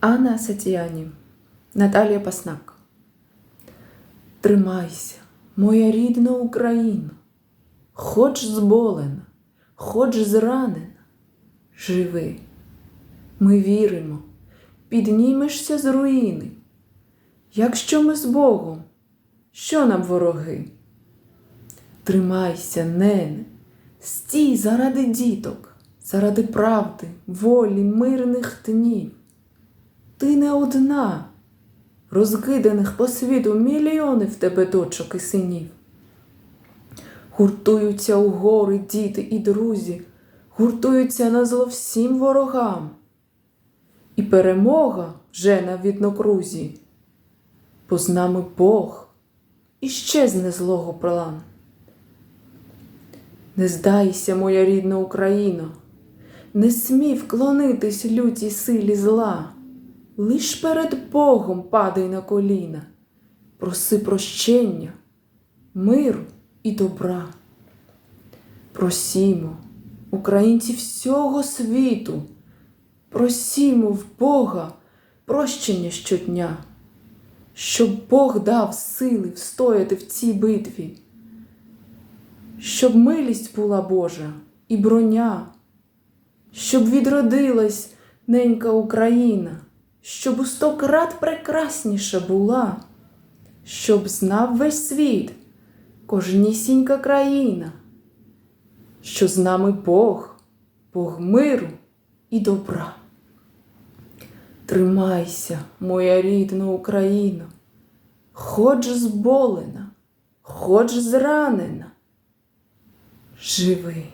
Анна Сатіані, Наталія Паснак. Тримайся, моя рідна Україна, хоч зболена, хоч зранена, живи. Ми віримо, піднімешся з руїни. Якщо ми з Богом, що нам вороги? Тримайся, нене, стій заради діток, заради правди, волі, мирних днів. Ти не одна, розкиданих по світу мільйони в тебе дочок і синів. Гуртуються у гори діти і друзі, гуртуються на зло всім ворогам. І перемога вже на віднокрузі, бо з нами Бог і щезне злого план. Не здайся, моя рідна Україно, не смій вклонитись лютій силі зла. Лиш перед Богом падай на коліна, проси прощення, миру і добра. Просімо, українці всього світу, просімо в Бога прощення щодня, щоб Бог дав сили встояти в цій битві, щоб милість була Божа і броня, щоб відродилась ненька Україна щоб у сто крат прекрасніша була, щоб знав весь світ, кожнісінька країна, що з нами Бог, Бог миру і добра. Тримайся, моя рідна Україна, хоч зболена, хоч зранена, живи.